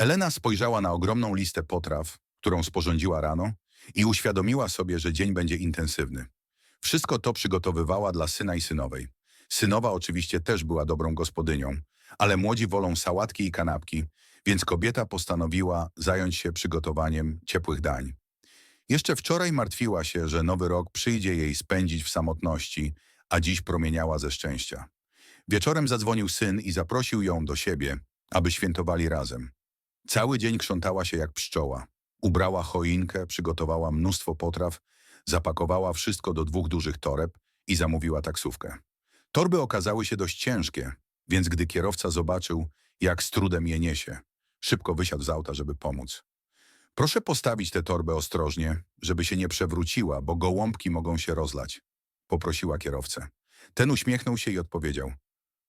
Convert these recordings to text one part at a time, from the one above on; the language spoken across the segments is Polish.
Elena spojrzała na ogromną listę potraw, którą sporządziła rano i uświadomiła sobie, że dzień będzie intensywny. Wszystko to przygotowywała dla syna i synowej. Synowa oczywiście też była dobrą gospodynią, ale młodzi wolą sałatki i kanapki, więc kobieta postanowiła zająć się przygotowaniem ciepłych dań. Jeszcze wczoraj martwiła się, że nowy rok przyjdzie jej spędzić w samotności, a dziś promieniała ze szczęścia. Wieczorem zadzwonił syn i zaprosił ją do siebie, aby świętowali razem. Cały dzień krzątała się jak pszczoła. Ubrała choinkę, przygotowała mnóstwo potraw, zapakowała wszystko do dwóch dużych toreb i zamówiła taksówkę. Torby okazały się dość ciężkie, więc gdy kierowca zobaczył, jak z trudem je niesie, szybko wysiadł z auta, żeby pomóc. Proszę postawić tę torbę ostrożnie, żeby się nie przewróciła, bo gołąbki mogą się rozlać, poprosiła kierowcę. Ten uśmiechnął się i odpowiedział.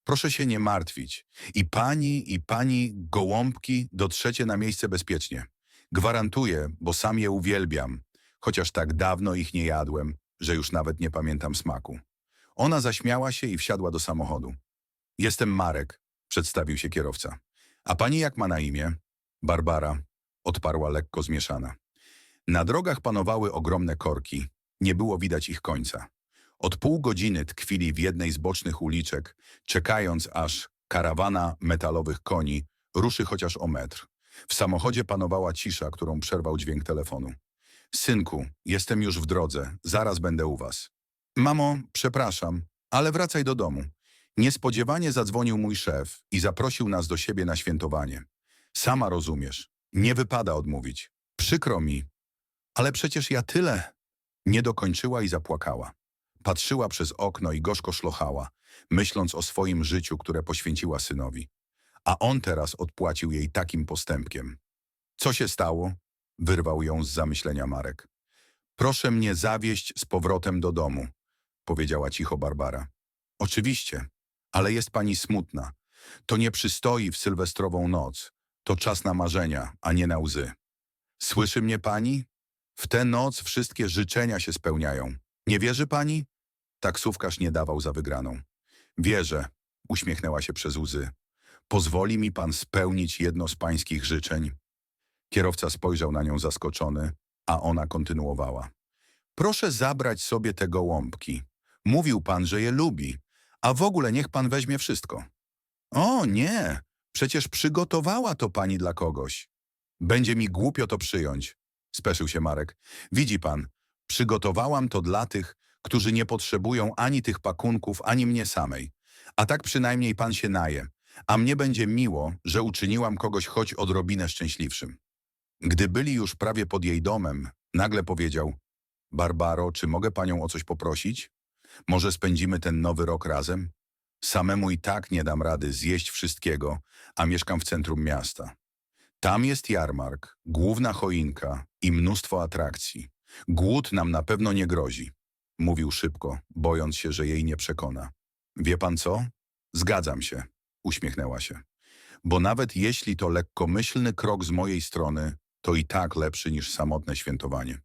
Proszę się nie martwić. I pani, i pani gołąbki dotrzecie na miejsce bezpiecznie. Gwarantuję, bo sam je uwielbiam, chociaż tak dawno ich nie jadłem, że już nawet nie pamiętam smaku. Ona zaśmiała się i wsiadła do samochodu. Jestem Marek, przedstawił się kierowca. A pani jak ma na imię? Barbara, odparła lekko zmieszana. Na drogach panowały ogromne korki. Nie było widać ich końca. Od pół godziny tkwili w jednej z bocznych uliczek, czekając aż karawana metalowych koni ruszy chociaż o metr. W samochodzie panowała cisza, którą przerwał dźwięk telefonu. Synku, jestem już w drodze, zaraz będę u was. Mamo, przepraszam, ale wracaj do domu. Niespodziewanie zadzwonił mój szef i zaprosił nas do siebie na świętowanie. Sama rozumiesz, nie wypada odmówić. Przykro mi, ale przecież ja tyle. Nie dokończyła i zapłakała. Patrzyła przez okno i gorzko szlochała, myśląc o swoim życiu, które poświęciła synowi. A on teraz odpłacił jej takim postępkiem. Co się stało? Wyrwał ją z zamyślenia Marek. Proszę mnie zawieźć z powrotem do domu, powiedziała cicho Barbara. Oczywiście, ale jest pani smutna. To nie przystoi w sylwestrową noc. To czas na marzenia, a nie na łzy. Słyszy mnie pani? W tę noc wszystkie życzenia się spełniają. Nie wierzy pani? Taksówkarz nie dawał za wygraną. Wierzę, uśmiechnęła się przez łzy. Pozwoli mi pan spełnić jedno z pańskich życzeń? Kierowca spojrzał na nią zaskoczony, a ona kontynuowała. Proszę zabrać sobie te gołąbki. Mówił pan, że je lubi, a w ogóle niech pan weźmie wszystko. O nie, przecież przygotowała to pani dla kogoś. Będzie mi głupio to przyjąć, speszył się Marek. Widzi pan, przygotowałam to dla tych, którzy nie potrzebują ani tych pakunków, ani mnie samej. A tak przynajmniej pan się naje, a mnie będzie miło, że uczyniłam kogoś choć odrobinę szczęśliwszym. Gdy byli już prawie pod jej domem, nagle powiedział Barbaro, czy mogę panią o coś poprosić? Może spędzimy ten nowy rok razem? Samemu i tak nie dam rady zjeść wszystkiego, a mieszkam w centrum miasta. Tam jest jarmark, główna choinka i mnóstwo atrakcji. Głód nam na pewno nie grozi. Mówił szybko, bojąc się, że jej nie przekona. Wie pan co? Zgadzam się, uśmiechnęła się. Bo nawet jeśli to lekkomyślny krok z mojej strony, to i tak lepszy niż samotne świętowanie.